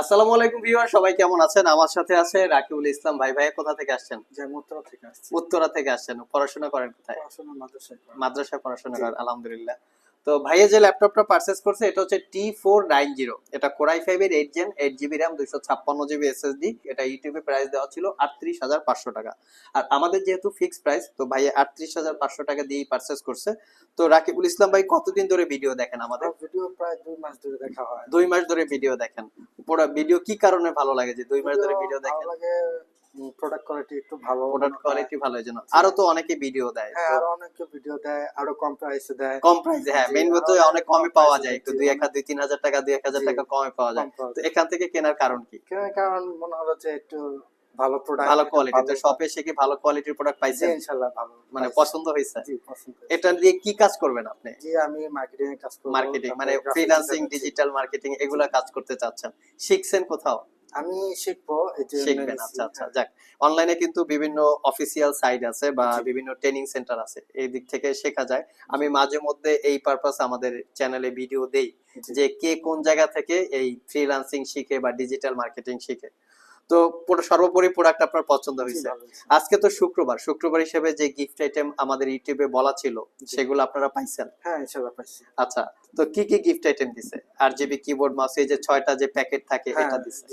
আসসালামু আলাইকুম ভিউয়ার সবাই কেমন আছেন? আমার সাথে আছে রাকিবুল ইসলাম। ভাই ভাই কোথা থেকে আসছেন? উত্তরা থেকে আসছি। উত্তরা থেকে আসছেন। পড়াশোনা করেন কোথায়। মাদ্রাসায় পড়াশোনা করেন আলহামদুলিল্লাহ। তো ভাইয়া যে ল্যাপটপটা পারচেস করছে এটা হচ্ছে টি ফোর নাইন জিরো এটা কোরাই ফাইভ এর eight gen eight GB RAM দুইশো ছাপ্পান্ন জিবি এসএসডি এটা ইউটিউবে প্রাইস দেওয়া ছিল আটত্রিশ হাজার পাঁচশো টাকা। আর আমাদের যেহেতু ফিক্সড প্রাইস তো ভাইয়া আটত্রিশ হাজার পাঁচশো টাকা দিয়েই পারচেস করছে। তো রাকিবুল ইসলাম ভাই কতদিন ধরে ভিডিও দেখেন আমাদের? ভিডিও প্রায় দুই মাস ধরে দেখা হয়। দুই মাস ধরে ভিডিও দেখেন। পুরো ভিডিও কি কারণে ভালো লাগে যে দুই মাস ধরে ভিডিও দেখেন? প্রোডাক্ট কোয়ালিটি একটু ভালো প্রোডাক্ট কোয়ালিটি ভালো আরও তো অনেকে ভিডিও দেয় হ্যাঁ আরও অনেকে ভিডিও দেয় আরও কম প্রাইসে দেয়। কম প্রাইসে হ্যাঁ মেইন হচ্ছে অনেক কমে পাওয়া যায় একটু জি, দুই এক হাজার দুই তিন হাজার টাকা দুই এক হাজার জি। টাকা কমে পাওয়া যায়। তো এখান থেকে কেনার কারণ কি? কেন কারণ মনে হলো যে একটু ভালো প্রোডাক্ট ভালো কোয়ালিটি তো শপে এসে কি ভালো কোয়ালিটির প্রোডাক্ট পাইছেন? ইনশাআল্লাহ ভালো মানে পছন্দ হয়েছে? জি পছন্দ এটা দিয়ে কি কাজ করবেন আপনি? জি আমি মার্কেটিং এর কাজ করব। মার্কেটিং মানে ফ্রিল্যান্সিং ডিজিটাল মার্কেটিং এগুলা কাজ করতে চাচ্ছেন। শিখছেন কোথাও? আমি শিখব শিখবেন আচ্ছা আচ্ছা। যাক। অনলাইনে কিন্তু বিভিন্ন অফিসিয়াল সাইট আছে বা বিভিন্ন ট্রেনিং সেন্টার আছে। এই দিক থেকে শেখা যায়। আমি মাঝে মধ্যে এই পারপাস আমাদের চ্যানেলে ভিডিও দেই যে কে কোন জায়গা থেকে এই ফ্রিল্যান্সিং শিখে বা ডিজিটাল মার্কেটিং শিখে। তো পুরো সর্বোপরি প্রোডাক্ট আপনার পছন্দ হয়েছে। আজকে তো শুক্রবার। শুক্রবার হিসেবে যে গিফট আইটেম আমাদের ইউটিউবে বলা ছিল। সেগুলো আপনারা পাইছেন? হ্যাঁ পাইছি। আচ্ছা তো কি কি গিফট আইটেম দিছে? আর জিবি কিবোর্ড মাউস এই যে ছয়টা যে প্যাকেট থাকে হ্যাঁ এটা দিছে।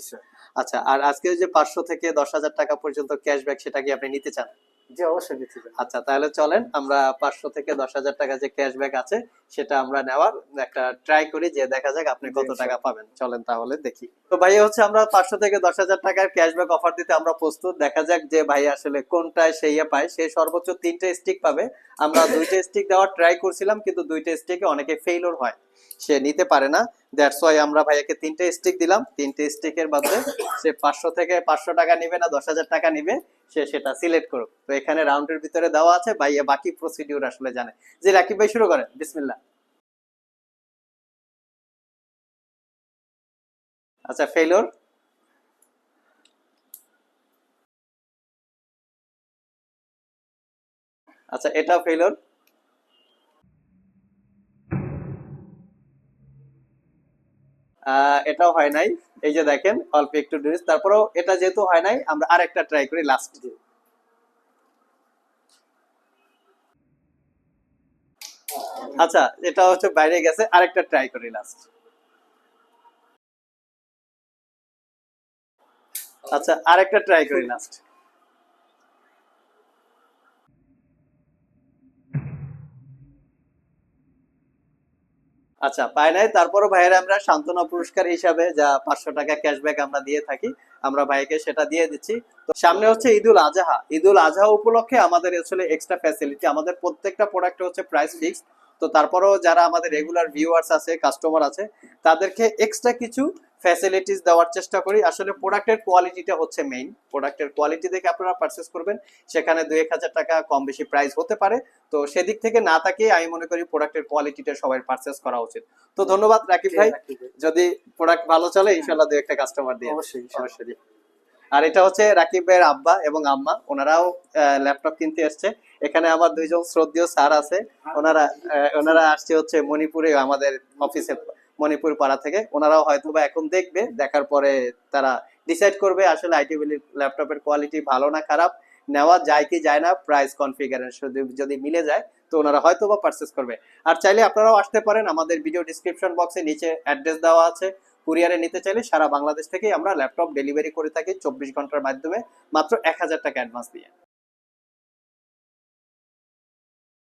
আচ্ছা আর আজকে যে পাঁচশো থেকে দশ হাজার টাকা পর্যন্ত ক্যাশব্যাক সেটা কি আপনি নিতে চান? জি অবশ্যই নিতে হবে। আচ্ছা তাহলে চলেন আমরা পাঁচশো থেকে দশ হাজার টাকা যে ক্যাশব্যাক আছে সেটা আমরা নেওয়ার একটা ট্রাই করি যে দেখা যাক আপনি কত টাকা পাবেন। চলেন তাহলে দেখি। তো ভাই হচ্ছে আমরা পাঁচশো থেকে দশ হাজার টাকার ক্যাশব্যাক অফার দিতে আমরা প্রস্তুত। দেখা যাক যে ভাই আসলে কোনটায় সেই পায়। সে সর্বোচ্চ তিনটে স্টিক পাবে। আমরা দুইটা স্টিক দেওয়ার ট্রাই করছিলাম কিন্তু দুইটা স্টিকে অনেকে ফেইলর হয়। সে নিতে পারে না। দ্যাটস ওয়াই আমরা ভাইয়াকে তিনটে স্টিক দিলাম। তিনটে স্টিকের বদলে সে পাঁচশো থেকে পাঁচশো টাকা নিবে না, দশ হাজার টাকা নিবে, সে সেটা সিলেক্ট করুক। তো এখানে রাউন্ডের ভিতরে দেওয়া আছে, ভাইয়া বাকি প্রসিডিউর আসলে জানে। যে রাকিব ভাই, শুরু করেন। বিসমিল্লাহ। আচ্ছা ফেলোর আচ্ছা এটা ফেলোর এটাও হয় নাই। এই যে দেখেন, অল্প একটু ডিস তারপরেও এটা যেহেতু হয় নাই, আমরা আরেকটা ট্রাই করি লাস্ট দিয়ে। আচ্ছা এটা হচ্ছে বাইরে গেছে, আরেকটা ট্রাই করি লাস্ট আচ্ছা আরেকটা ট্রাই করি লাস্ট আচ্ছা পাই নাই। তারপরও ভাইয়ের আমরা সান্ত্বনা পুরস্কার হিসাবে যা পাঁচশো টাকা ক্যাশব্যাক আমরা দিয়ে থাকি, আমরা ভাইকে সেটা দিয়ে দিচ্ছি। তো সামনে হচ্ছে ঈদুল আজহা। ঈদুল আজহা উপলক্ষে আমাদের আসলে এক্সট্রা ফ্যাসিলিটি আমাদের প্রত্যেকটা প্রোডাক্ট হচ্ছে প্রাইস ফিক্সড তো তারপরেও যারা আমাদের রেগুলার ভিউয়ার্স আছে কাস্টমার আছে, তাদেরকে এক্সট্রা কিছু ফ্যাসিলিটিস দেওয়ার চেষ্টা করি। আসলে প্রোডাক্টের কোয়ালিটিটা হচ্ছে মেইন প্রোডাক্টের কোয়ালিটি দেখে আপনারা পারচেস করবেন। সেখানে দুই এক হাজার টাকা কম বেশি প্রাইস হতে পারে। তো সেদিক থেকে না তাকিয়ে আমি মনে করি প্রোডাক্টের কোয়ালিটিটা সবাই পারচেস করা উচিত। তো ধন্যবাদ রাকিব ভাই। যদি প্রোডাক্ট ভালো চলে ইনশাল্লাহ দু একটা কাস্টমার দিয়ে। অবশ্যই অবশ্যই আর এটা হচ্ছে রাকিব ভাইয়ের আব্বা এবং আম্মা। ওনারাও ল্যাপটপ কিনতে এসছে। এখানে আমার দুইজন শ্রদ্ধেয় স্যার আছে। ওনারা আহ, ওনারা আসছে হচ্ছে মণিপুরে আমাদের অফিসে মণিপুর পাড়া থেকে। ওনারাও হয়তো বা এখন দেখবে, দেখার পরে তারা ডিসাইড করবে আসলে আইটি ল্যাপটপের কোয়ালিটি ভালো না খারাপ, নেওয়া যায় কি যায় না প্রাইস কনফিগারেশন যদি মিলে যায়, তো ওনারা হয়তো বা পারচেস করবে। আর চাইলে আপনারাও আসতে পারেন, আমাদের ভিডিও ডিসক্রিপশন বক্সে নিচে অ্যাড্রেস দেওয়া আছে। কুরিয়ারে নিতে চাইলে সারা বাংলাদেশ থেকে আমরা ল্যাপটপ ডেলিভারি করে থাকি চব্বিশ ঘণ্টার মাধ্যমে, মাত্র এক হাজার টাকা অ্যাডভান্স দিয়ে।